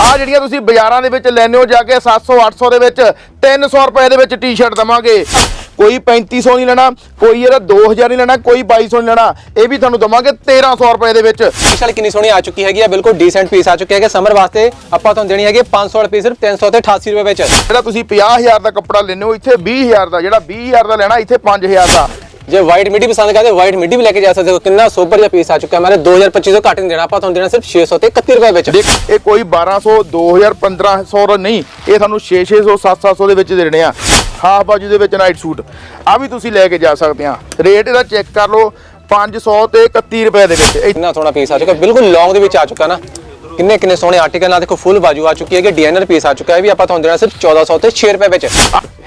ਆ ਜਿਹੜੀਆਂ ਤੁਸੀਂ ਬਾਜ਼ਾਰਾਂ ਦੇ ਵਿੱਚ ਲੈਣੇ ਹੋ ਜਾ ਕੇ 700 800 ਦੇ ਵਿੱਚ 300 ਰੁਪਏ ਦੇ ਵਿੱਚ ਟੀ-ਸ਼ਰਟ ਦਵਾਂਗੇ। ਕੋਈ 3500 ਨਹੀਂ ਲੈਣਾ ਕੋਈ ਇਹਦਾ 2000 ਨਹੀਂ ਲੈਣਾ ਕੋਈ 2200 ਨਹੀਂ ਲੈਣਾ। ਇਹ ਵੀ ਤੁਹਾਨੂੰ ਦਵਾਂਗੇ 1300 ਰੁਪਏ ਦੇ ਵਿੱਚ। ਟੀ-ਸ਼ਰਟ ਕਿੰਨੀ ਸੋਹਣੀ ਆ ਚੁੱਕੀ ਹੈਗੀ ਆ ਬਿਲਕੁਲ ਡੀਸੈਂਟ ਪੀਸ ਆ ਚੁੱਕੇ ਹੈਗੇ ਸਮਰ ਵਾਸਤੇ ਆਪਾਂ ਤੁਹਾਨੂੰ ਦੇਣੀ ਹੈਗੀ 500 ਵਾਲੀ ਪੀਸ ਸਿਰਫ 300 ਤੇ 88 ਰੁਪਏ ਵਿੱਚ। ਜਿਹੜਾ ਤੁਸੀਂ 50000 ਦਾ ਕੱਪੜਾ ਲੈਣੇ ਹੋ ਇੱਥੇ 20000 ਦਾ ਜਿਹੜਾ 20000 ਦਾ ਲੈਣਾ ਇੱਥੇ 5000 ਦਾ। ਜੇ ਵਾਈਟ ਮਿੱਡੀ ਪਸੰਦ ਕਰਦੇ ਵਾਈਟ ਮਿੱਡੀ ਵੀ ਲੈ ਕੇ ਜਾ ਸਕਦੇ ਹੋ। ਕਿੰਨਾ ਸੋਬਰ ਜਿਹਾ ਪੀਸ ਆ ਚੁੱਕਾ ਹੈ। ਮਾਰੇ 2025 ਤੋਂ ਘੱਟ ਨਹੀਂ ਦੇਣਾ ਆਪਾਂ ਤੁਹਾਨੂੰ ਦੇਣਾ ਸਿਰਫ 600 ਤੇ 31 ਰੁਪਏ ਵਿੱਚ। ਦੇਖ ਇਹ ਕੋਈ 1200 2000 1500 ਦਾ ਨਹੀਂ ਇਹ ਤੁਹਾਨੂੰ 6 600 7 700 ਦੇ ਵਿੱਚ ਦੇਣੇ ਆ। ਹਾਫ ਬਾਜੂ ਦੇ ਵਿੱਚ ਨਾਈਟ ਸੂਟ ਆ ਵੀ ਤੁਸੀਂ ਲੈ ਕੇ ਜਾ ਸਕਦੇ ਆ। ਰੇਟ ਇਹਦਾ ਚੈੱਕ ਕਰ ਲਓ 500 ਤੇ 31 ਰੁਪਏ ਦੇ ਵਿੱਚ। ਇਹ ਕਿੰਨਾ ਸੋਹਣਾ ਪੀਸ ਆ ਚੁੱਕਾ ਬਿਲਕੁਲ ਲੌਂਗ ਦੇ ਵਿੱਚ ਆ ਚੁੱਕਾ ਨਾ। ਕਿੰਨੇ ਕਿੰਨੇ ਸੋਹਣੇ ਆਰਟੀਕਲ ਨਾਲ ਦੇਖੋ ਫੁੱਲ ਬਾਜੂ ਆ ਚੁੱਕੀ ਹੈ ਕਿ ਡੀਐਨਆਰ ਪੀਸ ਆ ਚੁੱਕਾ ਹੈ ਵੀ ਆਪਾਂ ਤੁਹਾਨੂੰ ਦੇਣਾ ਸਿਰਫ 1400 ਤੇ 6 ਰੁਪਏ ਵਿੱਚ।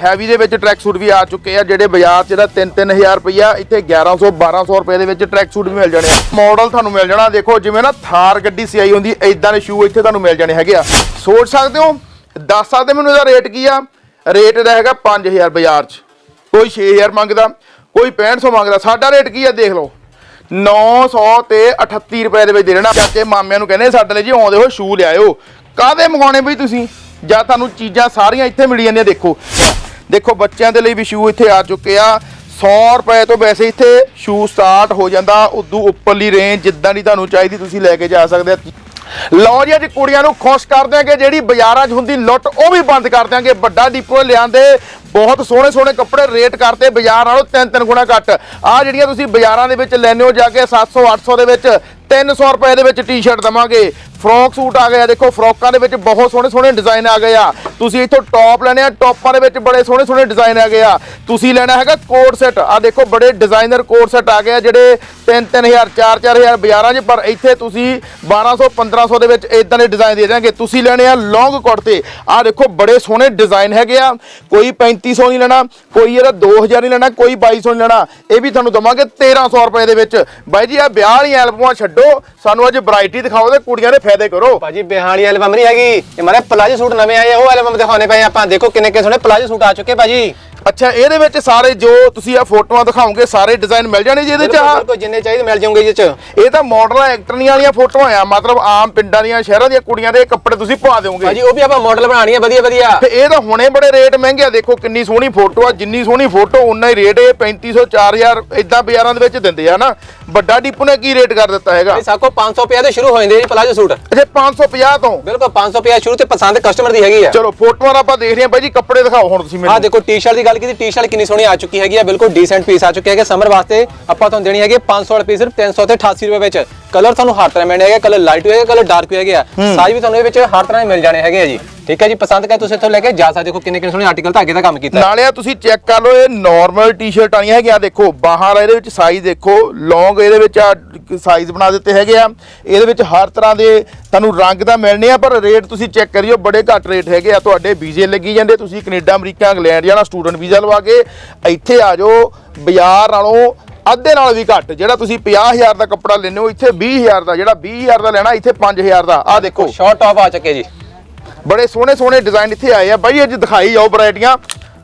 ਹੈਵੀ ਦੇ ਵਿੱਚ ਟਰੈਕ ਸੂਟ ਵੀ ਆ ਚੁੱਕੇ ਆ, ਜਿਹੜੇ ਬਾਜ਼ਾਰ 'ਚ ਇਹਦਾ 3-3000 ਰੁਪਈਆ, ਇੱਥੇ 1100 1200 ਰੁਪਏ ਦੇ ਵਿੱਚ ਟਰੈਕ ਸੂਟ ਵੀ ਮਿਲ ਜਾਣੇ ਆ। ਮਾਡਲ ਤੁਹਾਨੂੰ ਮਿਲ ਜਾਣਾ, ਦੇਖੋ ਜਿਵੇਂ ਨਾ ਥਾਰ ਗੱਡੀ ਸਿਆਈ ਹੁੰਦੀ ਐਦਾਂ ਦੇ ਸ਼ੂ ਇੱਥੇ ਤੁਹਾਨੂੰ ਮਿਲ ਜਾਣੇ ਹੈਗੇ ਆ। ਸੋਚ ਸਕਦੇ ਹੋ? ਦੱਸ ਸਕਦੇ ਮੈਨੂੰ ਇਹਦਾ ਰੇਟ ਕੀ ਆ? ਰੇਟ ਇਹਦਾ ਹੈਗਾ 5000 ਬਾਜ਼ਾਰ 'ਚ। ਕੋਈ 6000 ਮੰਗਦਾ, ਕੋਈ 6500 ਮੰਗਦਾ, ਸਾਡਾ ਰੇਟ ਕੀ ਆ, ਦੇਖ ਲਓ। 900 ਤੇ 38 ਰੁਪਏ ਦੇ ਵਿੱਚ ਦੇ ਦੇਣਾ। ਚਾਚੇ ਮਾਮਿਆਂ ਨੂੰ ਕਹਿੰਦੇ ਸਾਡੇ ਲਈ ਜੀ ਆਉਂਦੇ ਹੋ ਸ਼ੂ ਲਿਆਇਓ। ਕਾਦੇ ਮੰਗਾਉਣੇ ਬਈ ਤੁਸੀਂ? ਜਾਂ ਤੁਹਾਨੂੰ ਚੀਜ਼ਾਂ ਸਾਰੀਆਂ ਇੱਥੇ ਮਿਲ ਜਾਂਦੀਆਂ, ਦੇਖੋ। ਦੇਖੋ, ਬੱਚਿਆਂ ਦੇ ਲਈ ਵੀ ਸ਼ੂ ਇੱਥੇ ਆ ਚੁੱਕੇ ਆ। 100 ਰੁਪਏ ਤੋਂ ਵੈਸੇ ਇੱਥੇ ਸ਼ੂ ਸਟਾਰਟ ਹੋ ਜਾਂਦਾ, ਉਦੋਂ ਉੱਪਰਲੀ ਰੇਂਜ ਜਿੱਦਾਂ ਦੀ ਤੁਹਾਨੂੰ ਚਾਹੀਦੀ, ਤੁਸੀਂ ਲੈ ਕੇ ਜਾ ਸਕਦੇ ਆ। ਲਓ ਜੀ, ਅੱਜ ਕੁੜੀਆਂ ਨੂੰ ਖੁਸ਼ ਕਰ ਦਿਆਂਗੇ, ਜਿਹੜੀ ਬਾਜ਼ਾਰਾਂ 'ਚ ਹੁੰਦੀ ਲੁੱਟ, ਉਹ ਵੀ ਬੰਦ ਕਰ ਦਿਆਂਗੇ। ਵੱਡਾ ਡਿਪੋ ਲਿਆਂਦੇ ਬਹੁਤ ਸੋਹਣੇ ਸੋਹਣੇ ਕੱਪੜੇ ਰੇਟ ਕਰਤੇ ਬਾਜ਼ਾਰ ਨਾਲੋਂ ਤਿੰਨ ਤਿੰਨ ਗੁਣਾ ਘੱਟ। ਆ ਜਿਹੜੀਆਂ ਤੁਸੀਂ ਬਾਜ਼ਾਰਾਂ ਦੇ ਵਿੱਚ ਲੈਣੇ ਹੋ ਜਾ ਕੇ 700 800 ਦੇ ਵਿੱਚ 300 ਰੁਪਏ ਦੇ ਵਿੱਚ ਟੀ-ਸ਼ਰਟ ਦਵਾਂਗੇ। ਫਰੋਕ ਸੂਟ ਆ ਗਿਆ, ਦੇਖੋ ਫਰੋਕਾਂ ਦੇ ਵਿੱਚ ਬਹੁਤ ਸੋਹਣੇ ਸੋਹਣੇ ਡਿਜ਼ਾਈਨ ਆ ਗਏ ਆ। ਤੁਸੀਂ ਇੱਥੋਂ ਟੌਪ ਲੈਣੇ ਆ, ਟੌਪਾਂ ਦੇ ਵਿੱਚ ਬੜੇ ਸੋਹਣੇ ਸੋਹਣੇ ਡਿਜ਼ਾਈਨ ਆ ਗਏ ਆ। ਤੁਸੀਂ ਲੈਣਾ ਹੈਗਾ ਕੋਟ ਸੈੱਟ ਆ ਦੇਖੋ ਬੜੇ ਡਿਜ਼ਾਈਨਰ ਕੋਟ ਸੈੱਟ ਆ ਗਏ ਆ, ਜਿਹੜੇ 3-3000 4-4000 ਬਾਜ਼ਾਰਾਂ 'ਚ, ਪਰ ਇੱਥੇ ਤੁਸੀਂ 1200 1500 ਦੇ ਵਿੱਚ ਇਦਾਂ ਦੇ ਡਿਜ਼ਾਈਨ ਦੇ ਜਾਣਗੇ ਤੁਸੀਂ ਲੈਣੇ ਆ ਲੌਂਗ ਕੁੜਤੇ ਆ ਦੇਖੋ ਬੜੇ ਸੋਹਣੇ ਡਿਜ਼ਾਈਨ ਹੈਗੇ ਆ। ਕੋਈ 3500 ਨਹੀਂ ਲੈਣਾ, ਕੋਈ ਇਹਦਾ 2000 ਨਹੀਂ ਲੈਣਾ, ਕੋਈ 2200 ਨਹੀਂ ਲੈਣਾ। ਇਹ ਵੀ ਤੁਹਾਨੂੰ ਦਵਾਂਗੇ 1300 ਰੁਪਏ ਦੇ ਵਿੱਚ। ਬਾਈ ਜੀ ਆ ਵਿਆਹ ਵਾਲੀਆਂ ਐਲਬਮਾਂ ਛੱਡੋ, ਸਾਨੂੰ ਅੱਜ ਵੈਰਾਈਟੀ ਦਿਖਾਓ ਤੇ ਕੁੜੀਆਂ ਦੇ ਫਾਇਦੇ ਕਰੋ। ਭਾਜੀ ਵਾਲੀ ਐਲਬਮ ਨਹੀਂ ਹੈਗੀ। ਇਹ ਮਾਰੇ ਪਲਾਜੋ ਸੂਟ ਨਵੇਂ ਆਏ ਉਹ ਐਲਬਮ ਦਿਖਾਉਣੇ ਪਏ ਆਪਾਂ। ਦੇਖੋ ਕਿੰਨੇ ਕਿੰਨੇ ਸੋਹਣੇ ਪਲਾਜੋ ਸੂਟ ਆ ਚੁੱਕੇ ਭਾਜੀ। ਅੱਛਾ ਇਹਦੇ ਵਿੱਚ ਸਾਰੇ ਜੋ ਤੁਸੀਂ ਆ ਫੋਟੋਆਂ ਦਿਖਾਓਗੇ ਸਾਰੇ ਡਿਜ਼ਾਈਨ ਮਿਲ ਜਾਣੇ ਜੀ ਇਹਦੇ ਚ ਆਹ? ਬਿਲਕੁਲ ਜਿੰਨੇ ਚਾਹੀਦੇ ਮਿਲ ਜਾਣਗੇ ਜੀ ਚ। ਇਹ ਤਾਂ ਮਾਡਲਾਂ ਐਕਟਰਨੀਆਂ ਵਾਲੀਆਂ ਫੋਟੋਆਂ ਆ ਮਤਲਬ ਆਮ ਪਿੰਡਾਂ ਦੀਆਂ ਸ਼ਹਿਰਾਂ ਦੀਆਂ ਕੁੜੀਆਂ ਦੇ ਕੱਪੜੇ ਤੁਸੀਂ ਪਵਾ ਦਿਓਗੇ। ਭਾਜੀ ਉਹ ਵੀ ਆਪਾਂ ਮਾਡਲ ਬਣਾਣੀ ਹੈ ਵਧੀਆ ਵਧੀਆ। ਤੇ ਇਹ ਤਾਂ ਹੁਣੇ ਬੜੇ ਰੇਟ ਮਹਿੰਗੇ ਆ ਦੇਖੋ ਕਿੰਨੀ ਸੋਹਣੀ ਫੋਟੋ ਆ ਜਿੰਨੀ ਸੋਹਣੀ ਫੋਟੋ ਉਨਾ ਹੀ ਰੇਟ ਇਹ 3500 4000 ਇਦਾਂ ਬਾਜ਼ਾਰਾਂ ਦੇ ਵਿੱਚ ਦਿੰਦੇ ਆ ਨਾ ਵੱਡਾ ਡਿਪੂ ਨੇ ਕੀ ਰੇਟ ਕਰ ਦਿੱਤਾ ਹੈਗਾ? ਸਾਕੋ 500 ਰੁਪਏ ਤੋਂ ਸ਼ੁਰੂ ਹੋ ਜਾਂਦੇ ਜੀ ਪਲਾਜੋ ਸੂਟ। ਅੱਛਾ 550 ਤੋਂ? ਬਿਲਕੁਲ 500 ਰੁਪਏ ਸ਼ੁਰੂ ਤੇ ਪਸੰਦ ਕਸਟਮਰ ਦੀ ਹੈਗੀ ਆ। ਚਲੋ ਫੋਟੋਆਂ ਤਾਂ ਆਪਾਂ ਦੇਖ ਰਹੇ ਹਾਂ ਬਾਈ ਜੀ ਕੱਪੜੇ ਦਿਖਾਓ ਹੁਣ ਤੁਸੀਂ ਆ ਮੈਨੂੰ ਦੇਖੋ ਟੀ-ਸ਼ਰਟ ਦੀ ਗੱਲ ਕੀਤੀ ਟੀ-ਸ਼ਰਟ ਕਿੰਨੀ ਸੋਹਣੀ ਆ ਚੁੱਕੀ ਹੈਗੀ ਆ ਬਿਲਕੁਲ ਡੀਸੈਂਟ ਪੀਸ ਆ ਚੁੱਕੇ ਹੈਗੇ। ਸਮਰ ਵਾਸਤੇ ਆਪਾਂ ਤੁਹਾਨੂੰ ਦੇਣੀ ਹੈਗੀ 500 ਵਾਲੀ ਪੀਸ ਸਿਰਫ 300 ਤੇ 88 ਰੁਪਏ ਵਿੱਚ। ਕਲਰ ਤੁਹਾਨੂੰ ਹਰ ਤਰ੍ਹਾਂ ਮਿਲਣੇ ਹੈਗੇ ਕਲਰ ਲਾਈਟ ਹੋਏਗਾ ਕਲਰ ਡਾਰਕ ਹੋਏਗਾ ਸਾਈਜ਼ ਵੀ ਤੁਹਾਨੂੰ ਇਹ ਵਿੱਚ ਹਰ ਤਰ੍ਹਾਂ ਦੇ ਮਿਲ ਜਾਣੇ ਹੈਗੇ ਆ ਜੀ। ਠੀਕ ਹੈ ਜੀ ਪਸੰਦ ਕਰੇ ਤੁਸੀਂ ਇੱਥੋਂ ਲੈ ਕੇ ਜਾ ਸਕਦੇ ਦੇਖੋ ਕਿੰਨੇ ਕਿੰਨੇ ਸੋਹਣੇ ਆਰਟੀਕਲ ਧਾਗੇ ਦਾ ਕੰਮ ਕੀਤਾ। ਹੈ। ਨਾਲੇ ਆ ਤੁਸੀਂ ਚੈੱਕ ਕਰ ਲਓ ਇਹ ਨਾਰਮਲ ਟੀ-ਸ਼ਰਟ ਆਈਆਂ ਹੈਗੀਆਂ ਦੇਖੋ ਬਾਹਰ ਇਹਦੇ ਵਿੱਚ ਸਾਈਜ਼ ਦੇਖੋ ਲੌਂਗ ਇਹਦੇ ਵਿੱਚ ਆ ਸਾਈਜ਼ ਬਣਾ ਦਿੱਤੇ ਹੈਗੇ ਆ। ਇਹਦੇ ਵਿੱਚ ਹਰ ਤਰ੍ਹਾਂ ਦੇ ਤੁਹਾਨੂੰ ਰੰਗ ਦਾ ਮਿਲਣੇ ਆ ਪਰ ਰੇਟ ਤੁਸੀਂ ਚੈੱਕ ਕਰਿਓ ਬੜੇ ਘੱਟ ਰੇਟ ਹੈਗੇ ਆ ਤੁਹਾਡੇ ਵੀਜ਼ੇ ਲੱਗੀ ਜਾਂਦੇ ਤੁਸੀਂ ਕੈਨੇਡਾ ਅਮਰੀਕਾ ਇੰਗਲੈਂਡ ਜਾਣਾ ਸਟੂਡੈਂਟ ਵੀਜ਼ਾ ਲਵਾ ਕੇ ਇੱਥੇ ਆ ਜਾਓ ਬਾਜ਼ਾਰ ਨਾਲੋਂ ਅੱਧੇ ਨਾਲ ਵੀ ਘੱਟ ਜਿਹੜਾ ਤੁਸੀਂ 50000 ਦਾ ਕੱਪੜਾ ਲੈਣੇ ਹੋ ਇੱਥੇ 20000 ਦਾ ਜਿਹੜਾ 20000 ਦਾ ਲੈਣਾ ਇੱਥੇ 5000 ਦਾ ਆ ਦੇਖੋ। ਸ਼ਾਰਟ ਟੌਪ ਆ ਚੁੱਕੇ ਜੀ। ਬੜੇ ਸੋਹਣੇ ਸੋਹਣੇ ਡਿਜ਼ਾਈਨ ਇੱਥੇ ਆਏ ਆ ਬਾਈ ਅੱਜ ਦਿਖਾਈ ਜਾਓ ਵੈਰਾਈਟੀਆਂ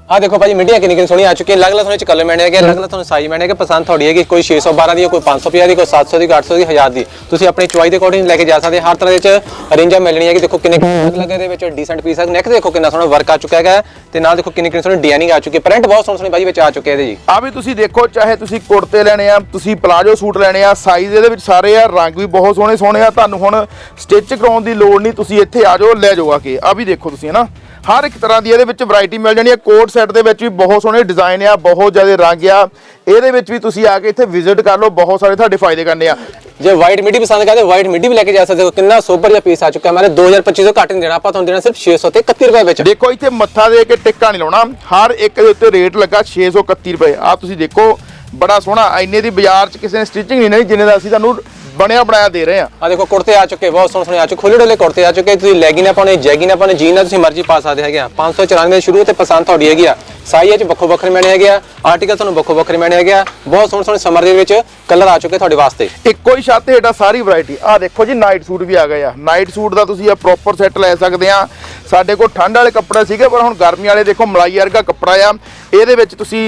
ਆ ਦੇਖੋ ਭਾਜੀ ਮਿੱਡੀਆਂ ਕਿੰਨੀ ਕਿੰਨੀ ਸੋਹਣੀਆਂ ਆ ਚੁੱਕੀਆਂ। ਅਲੱਗ ਅਲੱਗ ਤੁਹਾਨੂੰ ਚ ਕਲਰ ਮਿਲਣੇ ਹੈਗੇ ਅਲੱਗ ਅਲੱਗ ਤੁਹਾਨੂੰ ਸਾਈਜ਼ ਮਿਲਣੇ ਹੈਗੇ। ਪਸੰਦ ਤੁਹਾਡੀ ਹੈਗੀ ਕੋਈ 612 ਦੀ ਹੈ, ਕੋਈ 550 ਦੀ ਕੋਈ 700 ਦੀ ਕੋਈ 800 ਦੀ 1000 ਦੀ। ਤੁਸੀਂ ਆਪਣੀ ਚੁਆਈ ਦੇ ਅਕੋਰਡਿੰਗ ਲੈ ਕੇ ਜਾ ਸਕਦੇ ਹਰ ਤਰ੍ਹਾਂ ਦੇ ਚ ਰੇਂਜਾਂ ਮਿਲਣੀ ਹੈਗੀ ਦੇਖੋ ਕਿੰਨੇ ਲੱਗੇ ਦੇ ਵਿੱਚ ਡੀਸੈਂਟ ਪੀਸ ਹੈ ਨੈਕ ਦੇਖੋ ਕਿੰਨਾ ਸੋਹਣਾ ਵਰਕ ਆ ਚੁੱਕਾ ਹੈਗਾ। ਤੇ ਨਾਲ ਦੇਖੋ ਕਿੰਨੀ ਕਿੰਨੀ ਸੋਹਣੀ ਡਿਜ਼ਾਈਨਿੰਗ ਆ ਚੁੱਕੀ ਹੈ। ਪ੍ਰਿੰਟ ਬਹੁਤ ਸੋਹਣੇ ਸੋਹਣੇ ਭਾਜੀ ਵਿੱਚ ਆ ਚੁੱਕੇ ਇਹਦੇ ਜੀ। ਆ ਵੀ ਤੁਸੀਂ ਦੇਖੋ ਚਾਹੇ ਤੁਸੀਂ ਕੁੜਤੇ ਲੈਣੇ ਆ ਤੁਸੀਂ ਪਲਾਜੋ ਸੂਟ ਲੈਣੇ ਆ ਸਾਈਜ਼ ਇਹਦੇ ਵਿੱਚ ਸਾਰੇ ਆ ਰੰਗ ਵੀ ਬਹੁਤ ਸੋਹਣੇ ਸੋਹਣੇ ਆ। ਤੁਹਾਨੂੰ ਹੁਣ ਸਟਿਚ ਕਰਾਉਣ ਦੀ ਲੋੜ ਨਹੀਂ ਤੁਸੀਂ ਇੱਥੇ ਆ ਜਾਓ ਲੈ ਜਾਓ ਆ ਕੇ। ਆ ਵੀ ਦੇਖੋ ਤੁਸੀਂ ਹਨਾ? ਹਰ ਇੱਕ ਤਰ੍ਹਾਂ ਦੀ ਇਹਦੇ ਵਿੱਚ ਵੈਰਾਈਟੀ ਮਿਲ ਜਾਣੀ ਹੈ। ਕੋਟ ਸੈੱਟ ਦੇ ਵਿੱਚ ਵੀ ਬਹੁਤ ਸੋਹਣੇ ਡਿਜ਼ਾਈਨ ਆ ਬਹੁਤ ਜ਼ਿਆਦਾ ਰੰਗ ਆ। ਇਹਦੇ ਵਿੱਚ ਵੀ ਤੁਸੀਂ ਆ ਕੇ ਇੱਥੇ ਵਿਜ਼ਿਟ ਕਰ ਲਓ ਬਹੁਤ ਸਾਰੇ ਤੁਹਾਡੇ ਫਾਇਦੇ ਕਰਨੇ ਆ। ਜੇ ਵਾਈਟ ਮਿੱਡੀ ਪਸੰਦ ਕਰਦੇ ਵਾਈਟ ਮਿੱਡੀ ਵੀ ਲੈ ਕੇ ਜਾ ਸਕਦੇ ਹੋ। ਕਿੰਨਾ ਸੋਬਰ ਜਿਹਾ ਪੀਸ ਆ ਚੁੱਕਾ। ਹੈ ਮਾਰੇ 2025 ਤੋਂ ਘੱਟ ਨਹੀਂ ਦੇਣਾ ਆਪਾਂ ਤੁਹਾਨੂੰ ਦੇਣਾ ਸਿਰਫ 600 ਤੇ 31 ਰੁਪਏ ਵਿੱਚ। ਦੇਖੋ ਇੱਥੇ ਮੱਥਾ ਦੇ ਕੇ ਟਿੱਕਾ ਨਹੀਂ ਲਾਉਣਾ। ਹਰ ਇੱਕ ਦੇ ਉੱਤੇ ਰੇਟ ਲੱਗਾ 631 ਰੁਪਏ। ਆ ਤੁਸੀਂ ਦੇਖੋ ਬੜਾ ਸੋਹਣਾ। ਇੰਨੇ ਦੀ ਬਾਜ਼ਾਰ 'ਚ ਕਿਸੇ ਨੇ ਸਟਿਚਿੰਗ ਨਹੀਂ ਨਹੀਂ ਜਿੰਨੇ ਦਾ ਅਸੀਂ ਤੁਹਾਨੂੰ ਬਣਿਆ ਬਣਾਇਆ ਦੇ ਰਹੇ ਆ। ਆ ਦੇਖੋ ਕੁੜਤੇ ਆ ਚੁੱਕੇ ਬਹੁਤ ਸੋਹਣੇ ਸੋਹਣੇ ਆ ਚੁੱਕੇ ਖੁੱਲੇ ਡੁੱਲੇ ਕੁੜਤੇ ਆ ਚੁੱਕੇ ਤੁਸੀਂ ਲੈਗਿੰਗ ਨਾ ਪਾਉਣੇ ਜੈਗਿੰਗ ਨਾ ਪਾਉਣੇ ਜੀਨ ਨਾਲ ਤੁਸੀਂ ਮਰਜ਼ੀ ਪਾ ਸਕਦੇ ਹੈਗੇ ਆ। 594 ਦੇ ਸ਼ੁਰੂ ਤੇ ਪਸੰਦ ਤੁਹਾਡੀ ਹੈਗੀ ਆ। ਸਾਈਜ਼ ਚ ਵੱਖੋ ਵੱਖਰੇ ਮਿਲਣੇ ਹੈਗੇ ਆ ਆਰਟੀਕਲ ਤੁਹਾਨੂੰ ਵੱਖੋ ਵੱਖਰੇ ਮਿਲਣੇ ਹੈਗੇ ਆ। ਬਹੁਤ ਸੋਹਣੇ ਸੋਹਣੇ ਸਮਰ ਦੇ ਵਿੱਚ ਕਲਰ ਆ ਚੁੱਕੇ ਤੁਹਾਡੇ ਵਾਸਤੇ। ਇੱਕੋ ਹੀ ਛੱਤ ਹੇਠਾਂ ਸਾਰੀ ਵੈਰਾਈਟੀ ਆ ਦੇਖੋ ਜੀ ਨਾਈਟ ਸੂਟ ਵੀ ਆ ਗਏ ਆ। ਨਾਈਟ ਸੂਟ ਦਾ ਤੁਸੀਂ ਆ ਪ੍ਰੋਪਰ ਸੈੱਟ ਲੈ ਸਕਦੇ ਆ। ਸਾਡੇ ਕੋਲ ਠੰਡ ਵਾਲੇ ਕੱਪੜੇ ਸੀਗੇ ਪਰ ਹੁਣ ਗਰਮੀ ਵਾਲੇ ਦੇਖੋ ਮਲਾਈ ਵਰਗਾ ਕੱਪੜਾ ਆ। ਇਹਦੇ ਵਿੱਚ ਤੁਸੀਂ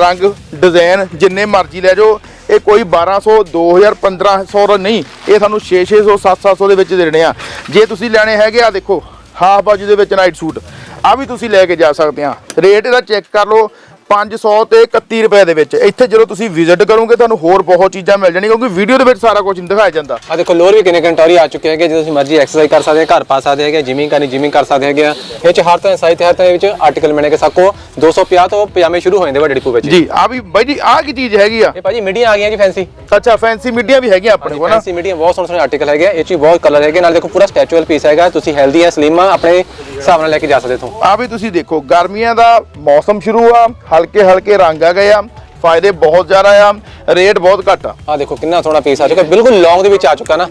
ਰੰਗ ਡਿਜ਼ਾਈਨ ਜਿੰਨੇ ਮਰਜ਼ੀ ਲੈ ਜਾਓ। ਇਹ ਕੋਈ 1200 2000 1500 ਦਾ ਨਹੀਂ, ਇਹ ਤੁਹਾਨੂੰ 6 600 700 ਦੇ ਵਿੱਚ ਦੇਣੇ ਆ। ਜੇ ਤੁਸੀਂ ਲੈਣੇ ਹੈਗੇ ਆ, ਦੇਖੋ, ਹਾਫ ਬਾਜੂ ਦੇ ਵਿੱਚ ਨਾਈਟ ਸੂਟ ਆ ਵੀ ਤੁਸੀਂ ਲੈ ਕੇ ਜਾ ਸਕਦੇ ਆ। ਰੇਟ ਇਹਦਾ ਚੈੱਕ ਕਰ ਲਓ 500 ਤੇ 31 ਰੁਪਏ ਦੇ ਵਿੱਚ। ਇੱਥੇ ਜਦੋਂ ਤੁਸੀਂ ਵਿਜ਼ਿਟ ਕਰੋਗੇ ਤੁਹਾਨੂੰ ਹੋਰ ਬਹੁਤ ਚੀਜ਼ਾਂ ਮਿਲ ਜਾਣਗੀਆਂ ਕਿਉਂਕਿ ਵੀਡੀਓ ਦੇ ਵਿੱਚ ਸਾਰਾ ਕੁਝ ਨਹੀਂ ਦਿਖਾਇਆ ਜਾਂਦਾ। ਆ ਦੇਖੋ ਲੋਰ ਵੀ ਕਿੰਨੇ ਕੰਟੋਰੀ ਆ ਚੁੱਕੇ ਹੈਗੇ ਜੇ ਤੁਸੀਂ ਮਰਜ਼ੀ ਐਕਸਰਸਾਈਜ਼ ਕਰ ਸਕਦੇ ਹੋ ਘਰ ਪਾ ਸਕਦੇ ਹੈਗੇ ਜਿਮਿੰਗ ਕਰਨੀ ਜਿਮਿੰਗ ਕਰ ਸਕਦੇ ਹੈਗੇ। ਇਹ ਚ ਹਰ ਤਰ੍ਹਾਂ ਸਾਈਜ਼ ਤੇ ਹਰ ਤਰ੍ਹਾਂ ਦੇ ਵਿੱਚ ਆਰਟੀਕਲ ਮਿਲਣਗੇ ਸਾਕੋ। 250 ਤੋਂ ਪਜਾਮੇ ਸ਼ੁਰੂ ਹੋ ਜਾਂਦੇ ਵੱਡੇ ਡਿਪੂ ਵਿੱਚ। ਜੀ ਆ ਵੀ ਬਾਈ ਜੀ ਆ ਕੀ ਚੀਜ਼ ਹੈਗੀ ਆ? ਇਹ ਭਾਜੀ ਮੀਡੀਆਂ ਆ ਗਈਆਂ ਜੀ ਫੈਂਸੀ ਅੱਛਾ ਫੈਂਸੀ ਮੀਡੀਆ ਵੀ ਹੈਗੀਆਂ ਆਪਣੇ ਕੋਲ ਨਾ? ਫੈਂਸੀ ਮੀਡੀਆ ਬਹੁਤ ਸੋਹਣੇ ਸੋਹਣੇ ਆਰਟੀਕਲ ਹੈਗੇ। ਇਹ ਚ ਬਹੁਤ ਕਲਰ ਹੈਗੇ ਨਾਲ ਦੇਖੋ ਪੂਰਾ ਸਟੈਚੂਅਲ ਪੀਸ ਹੈਗਾ। ਤੁਸੀਂ ਹੈਲਦੀ ਹੈ ਸਲਿਮ ਆ ਆਪਣੇ ਹਿਸਾਬ ਨਾਲ ਲੈ ਕੇ ਜਾ ਸਕਦੇ ਹੋ ਆ ਵੀ ਤੁਸੀਂ ਦੇਖੋ ਗਰਮੀਆਂ ਦਾ ਮੌਸਮ ਸ਼ੁਰੂ ਆ ਹਲਕੇ ਹਲਕੇ ਰੰਗ ਆ ਗਏ ਆ ਫਾਇਦੇ ਬਹੁਤ ਜ਼ਿਆਦਾ ਆ ਰੇਟ ਬਹੁਤ ਘੱਟ ਆ। ਆ ਦੇਖੋ ਕਿੰਨਾ ਸੋਹਣਾ ਪੀਸ ਆ ਚੁੱਕਾ ਬਿਲਕੁਲ ਲੌਂਗ ਦੇ ਵਿੱਚ ਆ ਚੁੱਕਾ ਨਾ।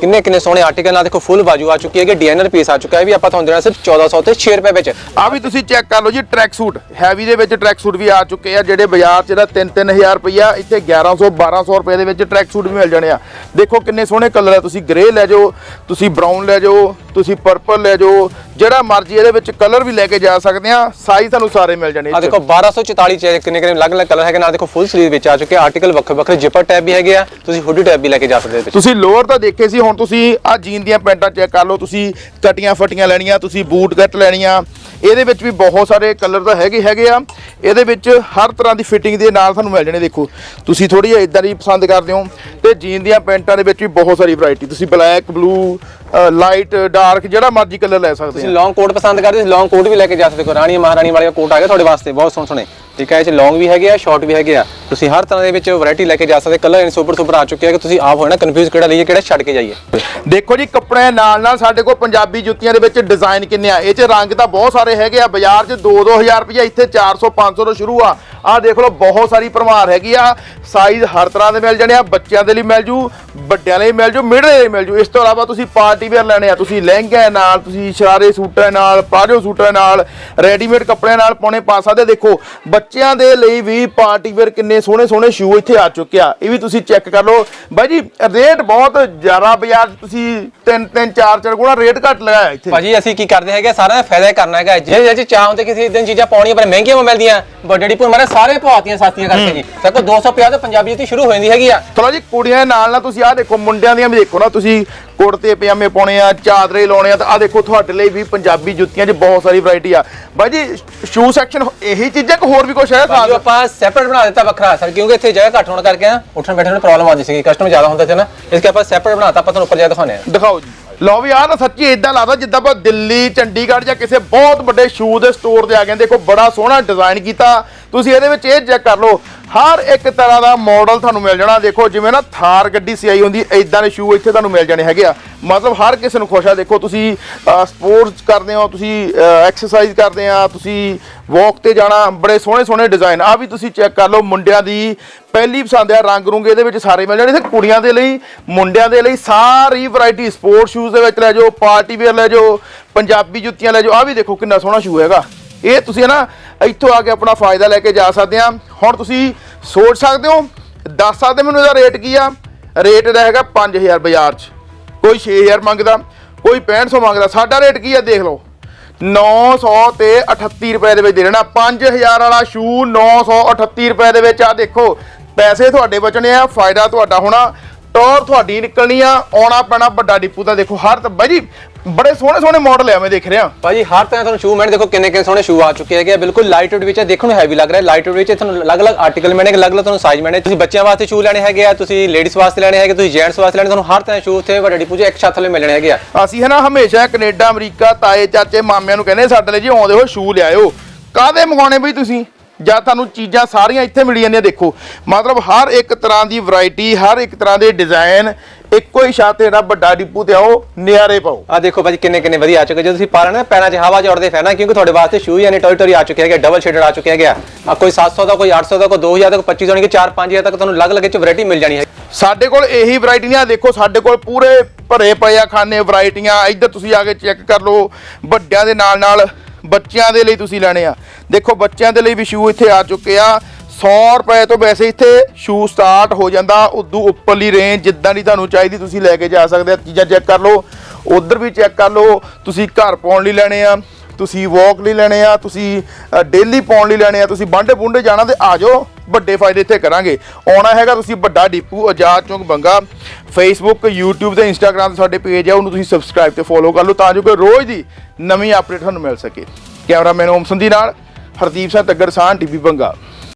ਕਿੰਨੇ ਕਿੰਨੇ ਸੋਹਣੇ ਆਰਟੀਕਲ ਨਾਲ ਦੇਖੋ ਫੁੱਲ ਬਾਜੂ ਆ ਚੁੱਕੀ ਹੈ ਕਿ ਡਿਜ਼ਾਈਨਰ ਪੀਸ ਆ ਚੁੱਕਾ ਹੈ ਵੀ ਆਪਾਂ ਤੁਹਾਨੂੰ ਦੇਣਾ ਸਿਰਫ 1400 ਤੇ 6 ਰੁਪਏ ਵਿੱਚ। ਆ ਵੀ ਤੁਸੀਂ ਚੈੱਕ ਕਰ ਲਓ ਜੀ ਟਰੈਕ ਸੂਟ ਹੈਵੀ ਦੇ ਵਿੱਚ ਟਰੈਕ ਸੂਟ ਵੀ ਆ ਚੁੱਕੇ ਆ ਜਿਹੜੇ ਬਾਜ਼ਾਰ 'ਚ ਇਹਦਾ 3-3000 ਰੁਪਈਆ ਇੱਥੇ 1100 1200 ਰੁਪਏ ਦੇ ਵਿੱਚ ਟਰੈਕ ਸੂਟ ਵੀ ਮਿਲ ਜਾਣੇ ਆ। ਦੇਖੋ ਕਿੰਨੇ ਸੋਹਣੇ ਕਲਰ ਆ। ਤੁਸੀਂ ਗ੍ਰੇ ਲੈ ਜਾਓ ਤੁਸੀਂ ਬਰਾਊਨ ਲੈ ਜਾਓ ਤੁਸੀਂ ਪਰਪਲ ਲੈ ਜਾਓ ਜਿਹੜਾ ਮਰਜ਼ੀ ਇਹਦੇ ਵਿੱਚ ਕਲਰ ਵੀ ਲੈ ਕੇ ਜਾ ਸਕਦੇ ਆ ਸਾਈਜ਼ ਤੁਹਾਨੂੰ ਸਾਰੇ ਮਿਲ ਜਾਣੇ ਆ ਦੇਖੋ 1244 ਚ ਕਿੰਨੇ ਕਿੰਨੇ ਅਲੱਗ-ਅਲੱਗ ਕਲਰ ਹੈਗੇ ਨਾਲ ਦੇਖੋ ਫੁੱਲ ਸਲੀਵ ਵਿੱਚ ਆ ਚੁੱਕੇ ਆਰਟੀਕਲ ਵੱਖਰੇ ਵੱਖਰੇ ਜਿਪਰ ਟੈਬ ਵੀ ਹੈਗੇ ਆ। ਤੁਸੀਂ ਹੁੱਡੀ ਟੈਬ ਵੀ ਲੈ ਕੇ ਜਾ ਸਕਦੇ ਹੋ। ਤੁਸੀਂ ਲੋਅਰ ਤਾਂ ਦੇਖੇ ਸੀ ਹੁਣ ਤੁਸੀਂ ਆ ਜੀਨ ਦੀਆਂ ਪੈਂਟਾਂ ਚੈੱਕ ਕਰ ਲਓ। ਤੁਸੀਂ ਕਟੀਆਂ ਫਟੀਆਂ ਲੈਣੀਆਂ ਤੁਸੀਂ ਬੂਟ ਕੱਟ ਲੈਣੀਆਂ। ਇਹਦੇ ਵਿੱਚ ਵੀ ਬਹੁਤ ਸਾਰੇ ਕਲਰ ਤਾਂ ਹੈਗੇ ਹੈਗੇ ਆ। ਇਹਦੇ ਵਿੱਚ ਹਰ ਤਰ੍ਹਾਂ ਦੀ ਫਿਟਿੰਗ ਦੇ ਨਾਲ ਤੁਹਾਨੂੰ ਮਿਲ ਜਾਣੇ ਦੇਖੋ। ਤੁਸੀਂ ਥੋੜੀ ਜਿਹੀ ਇਦਾਂ ਦੀ ਪਸੰਦ ਕਰਦੇ ਹੋ ਤੇ ਜੀਨ ਦੀਆਂ ਪੈਂਟਾਂ ਦੇ ਵਿੱਚ ਵੀ ਬਹੁਤ ਸਾਰੀ ਵੈਰਾਈਟੀ ਤੁਸੀਂ ਬਲੈਕ ਬਲੂ ਲਾਈਟ ਡਾਰਕ ਜਿਹੜਾ ਮਰਜ਼ੀ ਕਲਰ ਲੈ ਸਕਦੇ ਤੁਸੀਂ ਆ। ਲੌਂਗ ਕੋਟ ਪਸੰਦ ਕਰਦੇ ਹੋ ਲੌਂਗ ਕੋਟ ਵੀ ਲੈ ਕੇ ਜਾ ਸਕਦੇ ਹੋ। ਰਾਣੀ ਮਹਾਰਾਣੀ ਵਾਲੇ ਕੋਟ ਆ ਗਏ ਤੁਹਾਡੇ ਵਾਸਤੇ ਬਹੁਤ ਸੋਹਣੇ ਸੋਹਣੇ ਠੀਕ ਹੈ, ਇਹ ਚ ਲੌਂਗ ਵੀ ਹੈਗੇ ਆ ਸ਼ਾਰਟ ਵੀ ਹੈਗੇ ਆ। ਤੁਸੀਂ ਹਰ ਤਰ੍ਹਾਂ ਦੇ ਵਿੱਚ ਵੈਰਾਈਟੀ ਲੈ ਕੇ ਜਾ ਸਕਦੇ ਕਲਰ ਇਨ ਸੁਪਰ ਸੁਪਰ ਆ ਚੁੱਕੇ ਆ ਕਿ ਤੁਸੀਂ ਆਪ ਹੋਏ ਨਾ ਕਨਫਿਊਜ਼ ਕਿਹੜਾ ਲਈਏ, ਕਿਹੜਾ ਛੱਡ ਕੇ ਜਾਈਏ। ਦੇਖੋ ਜੀ, ਕੱਪੜਿਆਂ ਨਾਲ ਨਾਲ ਸਾਡੇ ਕੋਲ ਪੰਜਾਬੀ ਜੁੱਤੀਆਂ ਦੇ ਵਿੱਚ ਡਿਜ਼ਾਈਨ ਕਿੰਨੇ ਆ? ਇਹ ਚ ਰੰਗ ਤਾਂ ਬਹੁਤ ਸਾਰੇ ਹੈਗੇ ਆ, ਬਾਜ਼ਾਰ 'ਚ 2-2000 ਰੁਪਏ ਇੱਥੇ 400 500 ਤੋਂ ਸ਼ੁਰੂ ਆ। ਆ ਦੇਖ ਲਓ, ਬਹੁਤ ਸਾਰੀ ਭਰਮਾਰ ਹੈਗੀ ਆ। ਸਾਈਜ਼ ਹਰ ਤਰ੍ਹਾਂ ਦੇ ਮਿਲ ਜਾਣੇ ਆ, ਬੱਚਿਆਂ ਦੇ ਲਈ ਮਿਲ ਜੂ, ਵੱਡਿਆਂ ਲਈ ਮਿਲ ਜੂ, ਮਿਡਲੇ ਲਈ ਮਿਲ ਜੂ। ਇਸ ਤੋਂ ਇਲਾਵਾ ਤੁਸੀਂ ਪਾਰਟੀ ਵੇਅਰ ਲੈਣੇ ਆ, ਤੁਸੀਂ ਲਹਿੰਗੇ ਨਾਲ, ਤੁਸੀਂ ਸ਼ਰਾਰੇ ਸੂਟਾਂ ਨਾਲ, ਪਾਜੋ ਸੂਟਾਂ ਨਾਲ ਰੈਡੀਮੇਡ ਕੱਪੜਿਆਂ ਨਾਲ ਪਾਉਣੇ ਪਾ ਸਕਦੇ ਦੇਖੋ ਬੱਚਿਆਂ ਦੇ ਲਈ ਵੀ ਪਾਰਟੀ ਵੇਅਰ ਕਿੰਨੇ ਸੋਹਣੇ ਸੋਹਣੇ ਸ਼ੂ ਇੱਥੇ ਆ ਚੁੱਕੇ ਆ। ਇਹ ਵੀ ਤੁਸੀਂ ਚੈੱਕ ਕਰ ਲਓ। ਬਾਈ ਜੀ ਰੇਟ ਬਹੁਤ ਜ਼ਿਆਦਾ ਬਾਜ਼ਾਰ ਤੁਸੀਂ 3 3 4 4 ਗੁਣਾ ਰੇਟ ਘੱਟ ਲਗਾਇਆ ਇੱਥੇ। ਭਾਜੀ ਅਸੀਂ ਕੀ ਕਰਦੇ ਹੈਗੇ ਸਾਰਾ ਫਾਇਦਾ ਕਰਨਾ ਹੈਗਾ। ਜੇ ਜੇ ਚਾਹ ਹੁੰਦੇ ਕਿਸੇ ਦਿਨ ਚੀਜ਼ਾਂ ਪਾਉਣੀਆਂ ਪਰ ਮਹਿੰਗੀਆਂ ਮਿਲਦੀਆਂ ਵੱਡੇ ਡਿਪੂ ਮਾਰੇ ਸਾਰੇ ਪਵਾਤੀਆਂ ਸਸਤੀਆਂ ਕਰਕੇ ਜੀ। ਸਗੋਂ 250 ਤੋਂ ਪੰਜਾਬੀ ਜੁੱਤੀ ਸ਼ੁਰੂ ਹੋ ਜਾਂਦੀ ਹੈਗੀ ਆ। ਚਲੋ ਜੀ ਕੁੜੀਆਂ ਦੇ ਨਾਲ ਨਾਲ ਤੁਸੀਂ ਆਹ ਦੇਖੋ ਮੁੰਡਿਆਂ ਦੀਆਂ ਵੀ ਦੇਖੋ ਨਾ ਤੁਸੀਂ। ਕੁੜਤੇ ਪਜਾਮੇ ਪਾਉਣੇ ਆ ਚਾਦਰੇ ਲਾਉਣੇ ਆ ਤਾਂ ਆਹ ਦੇਖੋ ਤੁਹਾਡੇ ਲਈ ਵੀ ਪੰਜਾਬੀ ਜੁੱਤੀਆਂ 'ਚ ਬਹੁਤ ਸਾਰੀ ਵੈਰਾਈਟੀ ਆ। ਬਾਈ ਜੀ ਸ਼ੂ ਸੈਕਸ਼ਨ ਇਹੀ ਚੀਜ਼ਾਂ ਕਿ ਹੋਰ ਵੀ ਕੁਝ ਹੈ ਖਾਸ ਆਪਾਂ ਸੈਪਰੇਟ ਬਣਾ ਦਿੱਤਾ ਵੱਖਰਾ ਸਰ ਕਿਉਂਕਿ ਇੱਥੇ ਜਗ੍ਹਾ ਘੱਟ ਹੋਣ ਕਰਕੇ ਨਾ ਉੱਠਣ ਬੈਠਣ ਨੂੰ ਪ੍ਰੋਬਲਮ ਆਉਂਦੀ ਸੀਗੀ ਕਸਟਮਰ ਜ਼ਿਆਦਾ ਹੁੰਦਾ ਸੀ ਨਾ ਇਸ ਕਰਕੇ ਆਪਾਂ ਸੈਪਰੇਟ ਬਣਾਤਾ ਆਪਾਂ ਤੁਹਾਨੂੰ ਉੱਪਰ ਜਾ ਦਿਖਾਉਂਦੇ ਆ ਦਿਖਾਓ ਜੀ। ਲਓ ਵੀ ਆਹ ਨਾ ਸੱਚੀ ਇਦਾਂ ਲੱਗਦਾ ਜਿੱਦਾਂ ਆਪਾਂ ਦਿੱਲੀ ਚੰਡੀਗੜ੍ਹ ਜਾਂ ਕਿਸੇ ਬਹੁਤ ਵੱਡੇ ਸ਼ੂ ਦੇ ਸਟੋਰ ਤੇ ਆ ਗਏ ਦੇਖੋ ਬੜਾ ਸੋਹਣਾ ਡਿਜ਼ਾਈਨ ਕੀਤਾ। ਤੁਸੀਂ ਇਹਦੇ ਵਿੱਚ ਇਹ ਚੈੱਕ ਕਰ ਲਓ, ਹਰ ਇੱਕ ਤਰ੍ਹਾਂ ਦਾ ਮਾਡਲ ਤੁਹਾਨੂੰ ਮਿਲ ਜਾਣਾ। ਦੇਖੋ, ਜਿਵੇਂ ਨਾ ਥਾਰ ਗੱਡੀ ਸਿਆਈ ਹੁੰਦੀ ਇਦਾਂ ਦੇ ਸ਼ੂ ਇੱਥੇ ਤੁਹਾਨੂੰ ਮਿਲ ਜਾਣੇ ਹੈਗੇ ਆ। ਮਤਲਬ ਹਰ ਕਿਸੇ ਨੂੰ ਖੁਸ਼ ਆ। ਦੇਖੋ, ਤੁਸੀਂ ਸਪੋਰਟਸ ਕਰਦੇ ਹੋ, ਤੁਸੀਂ ਐਕਸਰਸਾਈਜ਼ ਕਰਦੇ ਆ, ਤੁਸੀਂ ਵਾਕ ਤੇ ਜਾਣਾ, ਬੜੇ ਸੋਹਣੇ ਸੋਹਣੇ ਡਿਜ਼ਾਈਨ ਆ ਵੀ ਤੁਸੀਂ ਚੈੱਕ ਕਰ ਲਓ, ਮੁੰਡਿਆਂ ਦੀ ਪਹਿਲੀ ਪਸੰਦ ਆ ਰੰਗ ਰੁੰਗ, ਇਹਦੇ ਵਿੱਚ ਸਾਰੇ ਮਿਲ ਜਾਣੇ। ਤੇ ਕੁੜੀਆਂ ਦੇ ਲਈ, ਮੁੰਡਿਆਂ ਦੇ ਲਈ ਸਾਰੀ ਵੈਰਾਈਟੀ ਸਪੋਰਟ ਸ਼ੂਜ਼ ਦੇ ਵਿੱਚ ਲੈ ਜਾਓ ਪਾਰਟੀ ਵੇਅਰ ਲੈ ਜਾਓ, ਪੰਜਾਬੀ ਜੁੱਤੀਆਂ ਲੈ ਜਾਓ। ਆ ਵੀ ਦੇਖੋ ਕਿੰਨਾ ਸੋਹਣਾ ਸ਼ੂ ਹੈਗਾ। ਇਹ ਤੁਸੀਂ ਨਾ ਇੱਥੋਂ ਆ ਕੇ ਆਪਣਾ ਫਾਇਦਾ ਲੈ ਕੇ ਜਾ ਸਕਦੇ ਆ। ਹੁਣ ਤੁਸੀਂ ਸੋਚ ਸਕਦੇ ਹੋ, ਦੱਸ ਸਕਦੇ ਮੈਨੂੰ ਇਹਦਾ ਰੇਟ ਕੀ ਆ? ਰੇਟ ਦਾ ਹੈਗਾ 5000 ਬਾਜ਼ਾਰ 'ਚ। ਕੋਈ 6000 ਮੰਗਦਾ, ਕੋਈ 6500 ਮੰਗਦਾ। ਸਾਡਾ ਰੇਟ ਕੀ ਆ ਦੇਖ ਲਓ। 900 ਤੇ 38 ਰੁਪਏ ਦੇ ਵਿੱਚ ਦੇ ਦੇਣਾ। 5000 ਵਾਲਾ ਸ਼ੂ 938 ਰੁਪਏ ਦੇ ਵਿੱਚ। ਆ ਦੇਖੋ, ਪੈਸੇ ਤੁਹਾਡੇ ਬਚਣੇ ਆ, ਫਾਇਦਾ ਤੁਹਾਡਾ ਹੋਣਾ। ਟੌਰ ਤੁਹਾਡੀ ਨਿਕਲਣੀ ਆ, ਆਉਣਾ ਪੈਣਾ ਵੱਡਾ ਡਿਪੂ ਦਾ। ਦੇਖੋ, ਹਰ ਤਾਂ ਬਾਈ ਜੀ ਬੜੇ ਸੋਹਣੇ ਸੋਹਣੇ ਮਾਡਲ ਆ ਮੈਂ ਦੇਖ ਰਿਹਾ। ਭਾਜੀ ਹਰ ਤਰ੍ਹਾਂ ਤੁਹਾਨੂੰ ਸ਼ੂ ਮਿਲਣ ਦੇਖੋ ਕਿੰਨੇ ਕਿੰਨੇ ਸੋਹਣੇ ਸ਼ੂ ਆ ਚੁੱਕੇ ਹੈਗੇ ਆ, ਬਿਲਕੁਲ ਲਾਈਟ ਵੇਟ ਵਿੱਚ ਹੈ, ਦੇਖਣ ਨੂੰ ਹੈਵੀ ਲੱਗ ਰਿਹਾ। ਲਾਈਟ ਵੇਟ ਵਿੱਚ ਤੁਹਾਨੂੰ ਅਲੱਗ-ਅਲੱਗ ਆਰਟੀਕਲ ਮਿਲਣਗੇ ਅਲੱਗ-ਅਲੱਗ ਤੁਹਾਨੂੰ ਸਾਈਜ਼ ਮਿਲਣੇ ਤੁਸੀਂ ਬੱਚਿਆਂ ਵਾਸਤੇ ਸ਼ੂ ਲੈਣੇ ਹੈਗੇ ਆ ਤੁਸੀਂ ਲੇਡੀਜ਼ ਵਾਸਤੇ ਲੈਣੇ ਹੈਗੇ ਤੁਸੀਂ ਜੈਂਟਸ ਵਾਸਤੇ ਲੈਣੇ ਤੁਹਾਨੂੰ ਹਰ ਤਰ੍ਹਾਂ ਸ਼ੂ ਉੱਥੇ ਵੱਡੇ ਡਿਪੂ 'ਚ ਇੱਕ ਛੱਤ ਥੱਲੇ ਮਿਲਣੇ ਹੈਗੇ ਆ। ਅਸੀਂ ਹੈ ਨਾ ਹਮੇਸ਼ਾ ਕੈਨੇਡਾ ਅਮਰੀਕਾ ਤਾਏ ਚਾਚੇ ਮਾਮਿਆਂ ਨੂੰ ਕਹਿੰਦੇ ਸਾਡੇ ਲਈ ਜੀ ਆਉਂਦੇ ਹੋ ਸ਼ੂ ਲਿਆਇਓ। ਕਾਦੇ ਮੰਗਾਉਣੇ ਬਈ ਤੁਸੀਂ? ਜਾਂ ਤੁਹਾਨੂੰ ਚੀਜ਼ਾਂ ਸਾਰੀਆਂ ਇੱਥੇ ਮਿਲ ਜਾਂਦੀਆਂ ਦੇਖੋ। ਮਤਲਬ ਹਰ ਇੱਕ ਤਰ੍ਹਾਂ ਦੀ ਵੈਰਾਈਟੀ ਹਰ ਇੱਕ ਤਰ੍ਹਾਂ ਦੇ ਡਿਜ਼ਾਈਨ ਇੱਕੋ ਹੀ ਛੱਤ ਜਿਹੜਾ ਵੱਡਾ ਡਿਪੂ ਤੇ ਆਓ ਨਿਆਰੇ ਪਾਓ। ਆ ਦੇਖੋ ਭਾਜੀ ਕਿੰਨੇ ਕਿੰਨੇ ਵਧੀਆ ਆ ਚੁੱਕੇ। ਜਦੋਂ ਤੁਸੀਂ ਪਾ ਲੈਣਾ ਪੈਰਾਂ 'ਚ ਹਵਾ 'ਚ ਉੜਦੇ ਫੈਨਾ ਕਿਉਂਕਿ ਤੁਹਾਡੇ ਵਾਸਤੇ ਸ਼ੂ ਯਾਨੀ ਟੋਰੀ ਟੋਰੀ ਆ ਚੁੱਕੇ ਹੈਗੇ ਡਬਲ ਸ਼ੇਡਡ ਆ ਚੁੱਕੇ ਹੈਗੇ ਆ। ਕੋਈ 700 ਦਾ ਕੋਈ 800 ਦਾ ਕੋਈ 2000 ਦਾ ਕੋਈ 2500 ਦਾ ਕੋਈ 4 5000 ਤੱਕ ਤੁਹਾਨੂੰ ਅਲੱਗ-ਅਲੱਗ ਚ ਵੈਰਾਈਟੀ ਮਿਲ ਜਾਣੀ ਹੈ। ਸਾਡੇ ਕੋਲ ਇਹੀ ਵੈਰਾਈਟੀ ਨਹੀਂ ਆ ਦੇਖੋ ਸਾਡੇ ਕੋਲ ਪੂਰੇ ਭਰੇ ਪਏ ਆ ਖਾਨੇ ਵੈਰਾਈਟੀਆਂ ਇੱਧਰ ਤੁਸੀਂ ਆ ਕੇ ਚੈੱਕ ਕਰ ਲਓ ਵੱਡਿਆਂ ਦੇ ਨਾਲ ਨਾਲ ਬੱਚਿਆਂ ਦੇ ਲਈ ਤੁਸੀਂ ਲੈਣੇ ਆ। ਦੇਖੋ, ਬੱਚਿਆਂ ਦੇ ਲਈ ਵੀ ਸ਼ੂ ਇੱਥੇ ਆ ਚੁੱਕੇ ਆ। 100 ਰੁਪਏ ਤੋਂ ਵੈਸੇ ਇੱਥੇ ਸ਼ੂ ਸਟਾਰਟ ਹੋ ਜਾਂਦਾ। ਉਦੋਂ ਉੱਪਰਲੀ ਰੇਂਜ ਜਿੱਦਾਂ ਦੀ ਤੁਹਾਨੂੰ ਚਾਹੀਦੀ ਤੁਸੀਂ ਲੈ ਕੇ ਜਾ ਸਕਦੇ ਆ। ਚੀਜ਼ਾਂ ਚੈੱਕ ਕਰ ਲਓ। ਉਧਰ ਵੀ ਚੈੱਕ ਕਰ ਲਓ। ਤੁਸੀਂ ਘਰ ਪਾਉਣ ਲਈ ਲੈਣੇ ਆ। ਤੁਸੀਂ ਵਾਕ ਲਈ ਲੈਣੇ ਆ। ਤੁਸੀਂ ਡੇਲੀ ਪਾਉਣ ਲਈ ਲੈਣੇ ਆ। ਤੁਸੀਂ ਬਾਂਡੇ ਬੁੰਡੇ ਜਾਣਾ ਤੇ ਆ ਜਾਓ। ਵੱਡੇ ਫਾਇਦੇ ਇੱਥੇ ਕਰਾਂਗੇ। ਆਉਣਾ ਹੈਗਾ ਤੁਸੀਂ ਵੱਡਾ depot Azad Chowk Banga. Facebook YouTube ਤੇ Instagram ਤੇ ਸਾਡੇ ਪੇਜ ਹੈ ਉਹਨੂੰ ਤੁਸੀਂ ਸਬਸਕ੍ਰਾਈਬ ਤੇ ਫੋਲੋ ਕਰ ਲਓ ਤਾਂ ਜੋ ਕਿ ਰੋਜ਼ ਦੀ ਨਵੀਂ ਅਪਡੇਟ ਤੁਹਾਨੂੰ ਮਿਲ ਸਕੇ। ਕੈਮਰਾਮੈਨ ਓਮ ਸੰਧੀ ਨਾਲ ਹਰਦੀਪ ਸਿੰਘ ਤੱਗਰਸਾਨ ਟੀਵੀ ਬੰਗਾ।